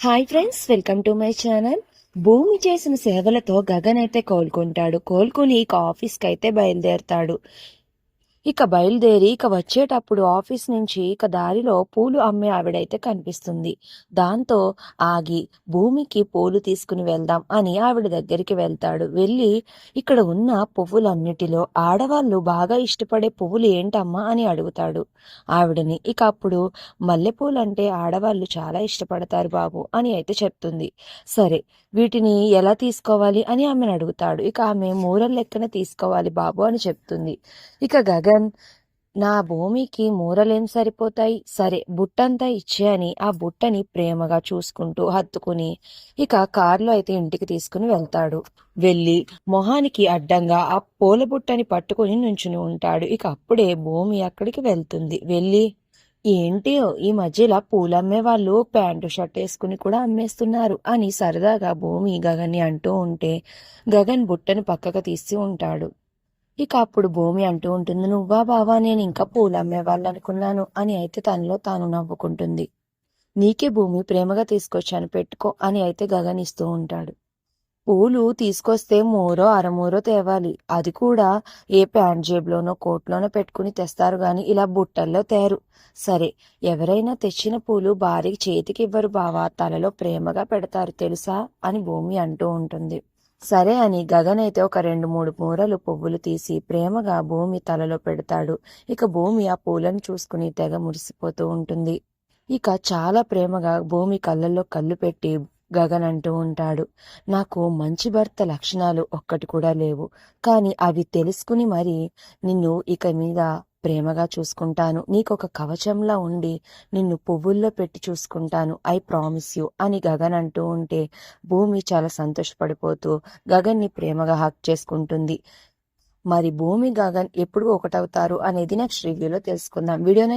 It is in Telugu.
Hi friends welcome to my channel భూమి చేసిన సేవలతో గగన్ అయితే కోలుకుంటాడు. కోలుకుని ఇక ఆఫీస్కి అయితే బయలుదేరతాడు. ఇక బయలుదేరి ఇక వచ్చేటప్పుడు ఆఫీస్ నుంచి ఇక దారిలో పూలు అమ్మే ఆవిడైతే కనిపిస్తుంది. దాంతో ఆగి భూమికి పూలు తీసుకుని వెళ్దాం అని ఆవిడ దగ్గరికి వెళ్తాడు. వెళ్ళి ఇక్కడ ఉన్న పువ్వులన్నిటిలో ఆడవాళ్ళు బాగా ఇష్టపడే పువ్వులు ఏంటమ్మా అని అడుగుతాడు. ఆవిడని ఇక అప్పుడు మల్లెపూలు అంటే ఆడవాళ్ళు చాలా ఇష్టపడతారు బాబు అని అయితే చెప్తుంది. సరే వీటిని ఎలా తీసుకోవాలి అని ఆమెను అడుగుతాడు. ఇక ఆమె మూరల లెక్కన తీసుకోవాలి బాబు అని చెప్తుంది. ఇక గగన్ నా భూమికి మూరలేం సరిపోతాయి. సరే బుట్టంతా ఇచ్చే అని ఆ బుట్టని ప్రేమగా చూసుకుంటూ హత్తుకుని ఇక కారులో అయితే ఇంటికి తీసుకుని వెళ్తాడు. వెళ్ళి మొహానికి అడ్డంగా ఆ పూల బుట్టని పట్టుకుని నుంచుని ఉంటాడు. ఇక అప్పుడే భూమి అక్కడికి వెళ్తుంది. వెళ్ళి ఏంటి ఈ మధ్యలో పూలమ్మే వాళ్ళు ప్యాంటు షర్ట్ వేసుకుని కూడా అమ్మేస్తున్నారు అని సరదాగా భూమి గగన్ని అంటూ ఉంటే గగన్ బుట్టను పక్కకు తీసి ఉంటాడు. ఇక అప్పుడు భూమి అంటూ ఉంటుంది నువ్వా బావా నేను ఇంకా పూలు అమ్మేవాళ్ళనుకున్నాను అని అయితే తనలో తాను నవ్వుకుంటుంది. నీకే భూమి ప్రేమగా తీసుకొచ్చాను పెట్టుకో అని అయితే గగనిస్తూ ఉంటాడు. పూలు తీసుకొస్తే మూరో అరమూరో తేవాలి. అది కూడా ఏ ప్యాంట్ జేబులోనో కోట్లోనో పెట్టుకుని తెస్తారు గాని ఇలా బుట్టల్లో తేరు. సరే ఎవరైనా తెచ్చిన పూలు భార్యకి చేతికి ఇవ్వరు బావా తలలో ప్రేమగా పెడతారు తెలుసా? అని భూమి అంటూ ఉంటుంది. సరే అని గగన్ అయితే ఒక రెండు మూడు మూరలు పువ్వులు తీసి ప్రేమగా భూమి తలలో పెడతాడు. ఇక భూమి ఆ పూలను చూసుకుని తెగ మురిసిపోతూ ఉంటుంది. ఇక చాలా ప్రేమగా భూమి కళ్ళల్లో కళ్ళు పెట్టి గగన్ అంటూ ఉంటాడు. నాకు మంచి భర్త లక్షణాలు ఒక్కటి కూడా లేవు. కానీ అవి తెలుసుకుని మరి నిన్ను ఇక మీద ప్రేమగా చూసుకుంటాను. నీకొక కవచంలా ఉండి నిన్ను పువ్వుల్లో పెట్టి చూసుకుంటాను. ఐ ప్రామిస్ యూ అని గగన్ అంటూ ఉంటే భూమి చాలా సంతోషపడిపోతూ గగన్ని ప్రేమగా హక్ చేసుకుంటుంది. మరి భూమి గగన్ ఎప్పుడు ఒకటవుతారు అనేది నెక్స్ట్ రివ్యూలో తెలుసుకుందాం. వీడియోని